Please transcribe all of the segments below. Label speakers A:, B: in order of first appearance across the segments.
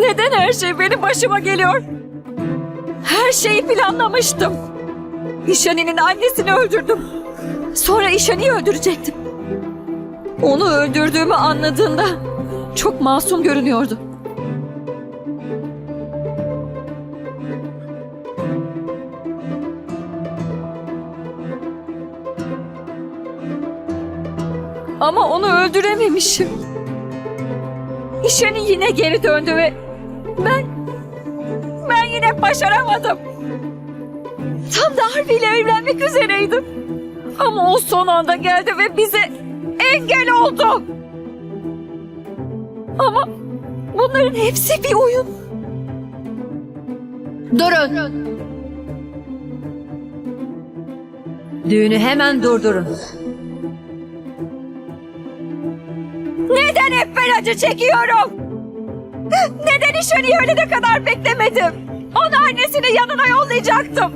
A: Neden her şey benim başıma geliyor? Her şeyi planlamıştım. İşani'nin annesini öldürdüm. Sonra İşani'yi öldürecektim. Onu öldürdüğümü anladığında çok masum görünüyordu. Ama onu öldürememişim. İşani yine geri döndü ve ben ben yine başaramadım. Tam da Harvey ile evlenmek üzereydim. Ama o son anda geldi ve bize engel oldu. Ama bunların hepsi bir oyun.
B: Durun. Düğünü hemen durdurun.
A: Neden hep ben acı çekiyorum? Neden İşani'yi ölene kadar beklemedim? Onu annesinin yanına yollayacaktım.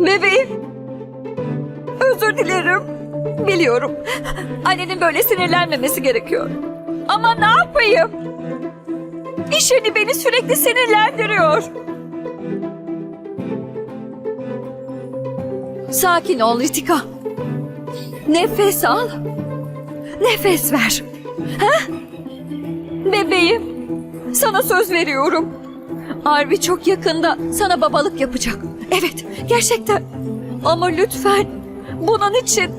A: Bebeğim. Özür dilerim. Biliyorum. Annenin böyle sinirlenmemesi gerekiyor. Ama ne yapayım? İşini beni sürekli sinirlendiriyor. Sakin ol Ritika. Nefes al. Nefes ver. Ha? Bebeğim, sana söz veriyorum. Arvi çok yakında sana babalık yapacak. Evet, gerçekten. Ama lütfen bunun için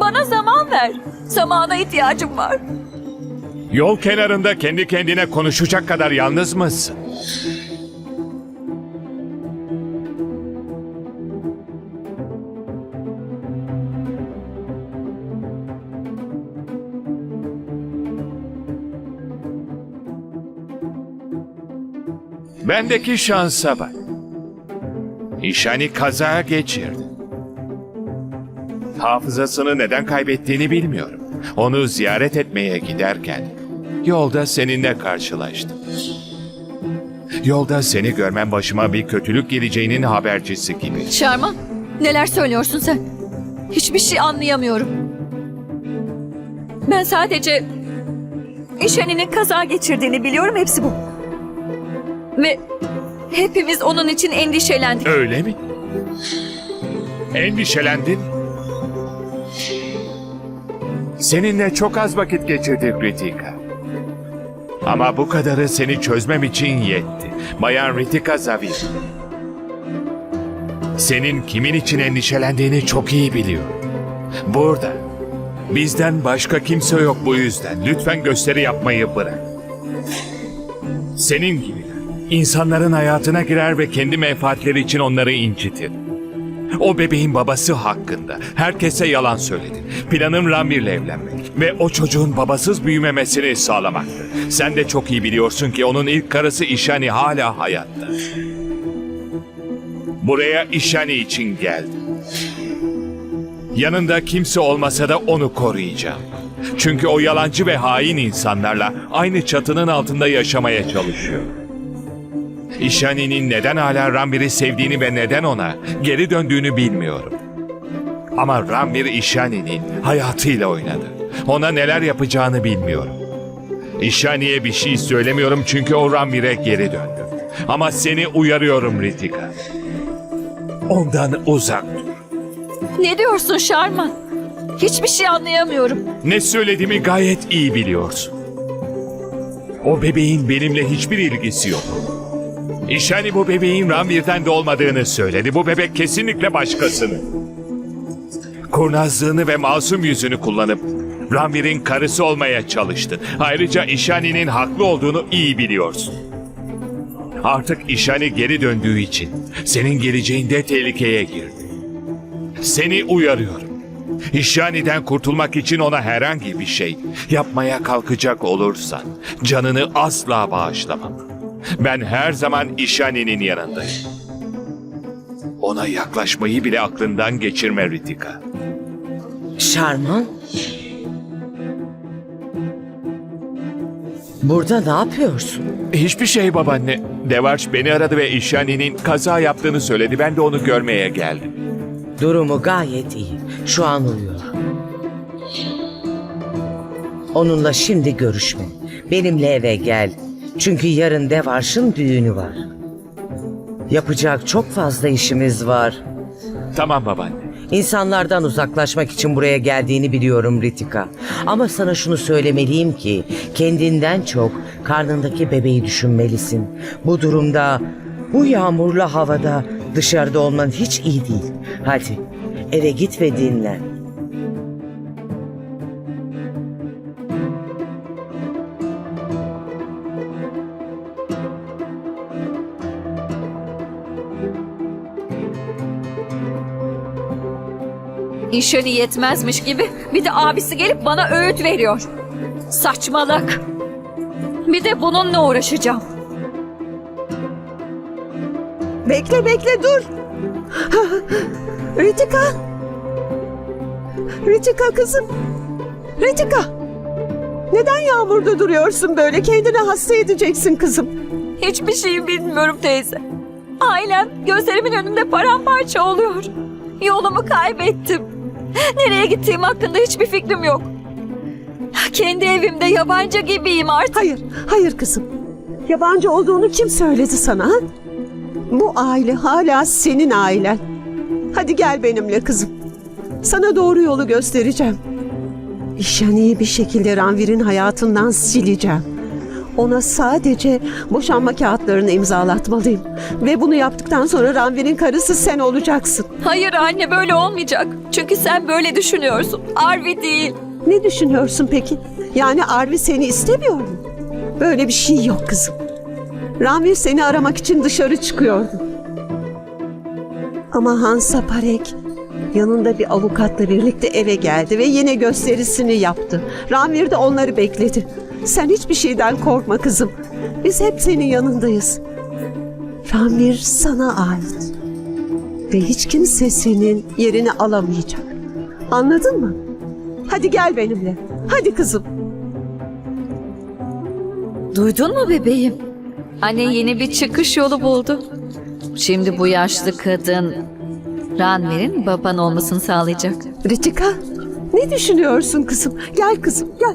A: bana zaman ver. Zamana ihtiyacım var.
C: Yol kenarında kendi kendine konuşacak kadar yalnız mısın? Bendeki şansa bak. İşani kaza geçirdi. Hafızasını neden kaybettiğini bilmiyorum. Onu ziyaret etmeye giderken yolda seninle karşılaştım. Yolda seni görmem başıma bir kötülük geleceğinin habercisi gibi.
A: Şarman, neler söylüyorsun sen? Hiçbir şey anlayamıyorum. Ben sadece İşani'nin kaza geçirdiğini biliyorum hepsi bu. Ve hepimiz onun için endişelendik.
C: Öyle mi? Endişelendin. Seninle çok az vakit geçirdik Ritika. Ama bu kadarı seni çözmem için yetti. Bayan Ritika Zavir. Senin kimin için endişelendiğini çok iyi biliyorum. Burada. Bizden başka kimse yok bu yüzden. Lütfen gösteri yapmayı bırak. Senin gibi insanların hayatına girer ve kendi menfaatleri için onları incitir. O bebeğin babası hakkında herkese yalan söyledi. Planın Ramir'le evlenmek ve o çocuğun babasız büyümemesini sağlamaktı. Sen de çok iyi biliyorsun ki onun ilk karısı İşani hala hayatta. Buraya İşani için geldim. Yanında kimse olmasa da onu koruyacağım. Çünkü o yalancı ve hain insanlarla aynı çatının altında yaşamaya çalışıyor. İşani'nin neden hala Rambir'i sevdiğini ve neden ona geri döndüğünü bilmiyorum. Ama Rambir İşani'nin hayatıyla oynadı. Ona neler yapacağını bilmiyorum. İşani'ye bir şey söylemiyorum çünkü o Rambir'e geri döndü. Ama seni uyarıyorum Ritika. Ondan uzak dur.
A: Ne diyorsun Şarman? Hiçbir şey anlayamıyorum.
C: Ne söylediğimi gayet iyi biliyorsun. O bebeğin benimle hiçbir ilgisi yok. İşani bu bebeğin Rambir'den de olmadığını söyledi. Bu bebek kesinlikle başkasının. Kurnazlığını ve masum yüzünü kullanıp Rambir'in karısı olmaya çalıştı. Ayrıca İşani'nin haklı olduğunu iyi biliyorsun. Artık İşani geri döndüğü için senin geleceğinde tehlikeye girdi. Seni uyarıyorum. İşyani'den kurtulmak için ona herhangi bir şey yapmaya kalkacak olursan canını asla bağışlamam. Ben her zaman İşyani'nin yanındayım. Ona yaklaşmayı bile aklından geçirme Ritika.
D: Şarman, Burada ne yapıyorsun?
C: Hiçbir şey babaanne. Devarş beni aradı ve İşani'nin kaza yaptığını söyledi. Ben de onu görmeye geldim.
D: Durumu gayet iyi. Şu an uyuyor. Onunla şimdi görüşme. Benimle eve gel. Çünkü yarın Devarş'ın düğünü var. Yapacak çok fazla işimiz var.
C: Tamam babaanne.
D: İnsanlardan uzaklaşmak için buraya geldiğini biliyorum Ritika. Ama sana şunu söylemeliyim ki kendinden çok karnındaki bebeği düşünmelisin. Bu durumda, bu yağmurlu havada dışarıda olman hiç iyi değil. Hadi eve git ve dinlen.
A: İşini yetmezmiş gibi bir de abisi gelip bana öğüt veriyor. Saçmalık. Bir de bununla uğraşacağım.
E: Bekle bekle dur. Ritika. Ritika kızım. Ritika. Neden yağmurda duruyorsun böyle? Kendini hasta edeceksin kızım.
A: Hiçbir şey bilmiyorum teyze. Ailem gözlerimin önünde paramparça oluyor. Yolumu kaybettim. Nereye gittiğim hakkında hiçbir fikrim yok. Kendi evimde yabancı gibiyim artık.
E: Hayır, hayır kızım. Yabancı olduğunu kim söyledi sana? Bu aile hala senin ailen. Hadi gel benimle kızım. Sana doğru yolu göstereceğim. İşani'yi bir şekilde Ranvir'in hayatından sileceğim. Ona sadece boşanma kağıtlarını imzalatmalıyım. Ve bunu yaptıktan sonra Ranvir'in karısı sen olacaksın.
A: Hayır anne böyle olmayacak. Çünkü sen böyle düşünüyorsun. Arvi değil.
E: Ne düşünüyorsun peki? Yani Arvi seni istemiyor mu? Böyle bir şey yok kızım. Ranvir seni aramak için dışarı çıkıyordu. Ama Hansa Parek yanında bir avukatla birlikte eve geldi ve yine gösterisini yaptı. Ranvir de onları bekledi. Sen hiçbir şeyden korkma kızım. Biz hep senin yanındayız. Ranvir sana ait. Ve hiç kimse senin yerini alamayacak. Anladın mı? Hadi gel benimle. Hadi kızım.
A: Duydun mu bebeğim? Anne yeni bir çıkış yolu buldu. Şimdi bu yaşlı kadın Ranvir'in baban olmasını sağlayacak.
E: Ritika, ne düşünüyorsun kızım? Gel kızım, gel.